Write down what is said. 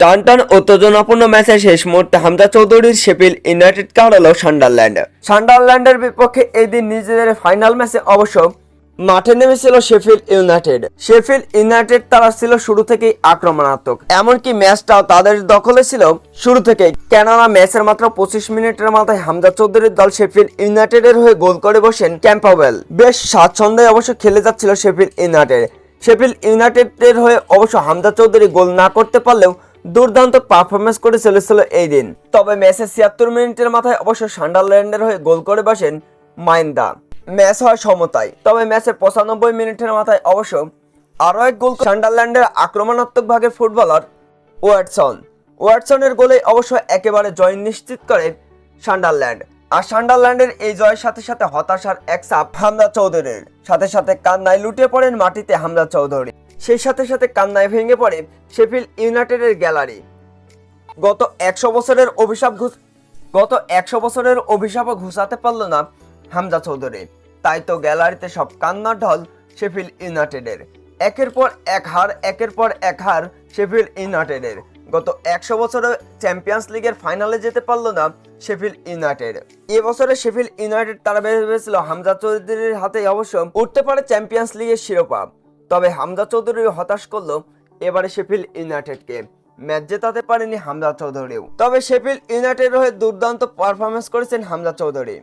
টান টান উত্তেজনাপূর্ণ ম্যাচের শেষ মুহূর্তে হামজা চৌধুরীর শেপিল ইউনাইটেডকে হারালো সান্ডারল্যান্ড। সান্ডারল্যান্ডের বিপক্ষে এই দিন নিজেদের ফাইনাল ম্যাচে অবশ্য মাঠে নেমেছিল শেফিল ইউনাইটেড। শেফিল ইউনাইটেড তারা ছিল শুরু থেকেই আক্রমণাত্মক, এমনকি ম্যাচটাও তাদের দখলে ছিল শুরু থেকেই। কেননা ম্যাচের মাত্র পঁচিশ মিনিটের মাথায় হামজা চৌধুরীর দল শেফিল ইউনাইটেডের হয়ে গোল করে বসেন ক্যাম্পাওয়েল বেশ স্বাচ্ছন্দ্যে অবশ্য খেলে যাচ্ছিল শেফিল ইউনাইটেড। শেফিল ইউনাইটেডের হয়ে অবশ্য হামজা চৌধুরী গোল না করতে পারলেও দুর্দান্ত পারফরমেন্স করে চলেছিল এই দিন। তবে ম্যাচের ছিয়াত্তর মিনিটের মাথায় অবশ্য সান্ডারল্যান্ডের হয়ে গোল করে বসেন মাইন্দা। ম্যাচ হয় সমতায়। তবে ম্যাচের পঁচানব্বই মিনিটের মাথায় অবশ্য আরও এক গোল সান্ডারল্যান্ডের আক্রমণাত্মক ভাগের ফুটবলার ওয়াটসন। ওয়াটসনের গোলে অবশ্য একেবারে জয় নিশ্চিত করে সান্ডারল্যান্ড। আর সান্ডারল্যান্ডের এই জয়ের সাথে সাথে হতাশার এক চাপ হামদা চৌধুরীর। সাথে সাথে কান্নায় লুটে পড়েন মাটিতে হামদা চৌধুরী। সেই সাথে সাথে কান্নায় ভেঙে পড়ে শেফিল ইউনাইটেডের গ্যালারি। গত একশো বছরের অভিশাপ ঘুষ, গত একশো বছরের অভিশাপও ঘুষাতে পারল না হামজা চৌধুরী। তাই তো গ্যালারিতে সব কান্নার ঢল শেফিল ইউনাইটেডের। একের পর এক হার, একের পর এক হার শেফিল ইউনাইটেডের। গত একশো বছরে চ্যাম্পিয়ন্স লিগের ফাইনালে যেতে পারল না শেফিল ইউনাইটেড। এবছরে শেফিল ইউনাইটেড তারা ভেবেছিল হামজা চৌধুরীর হাতে অবশ্য উঠতে পারে চ্যাম্পিয়ন্স লিগের শিরোপা। তবে হামজা চৌধুরী হতাশ করল এবারে শেফিল ইউনাইটেডকে। ম্যাচ জেতাতে পারেনি হামজা চৌধুরীও। তবে শেফিল ইউনাইটেড হয়ে দুর্দান্ত পারফরমেন্স করেছেন হামজা চৌধুরী।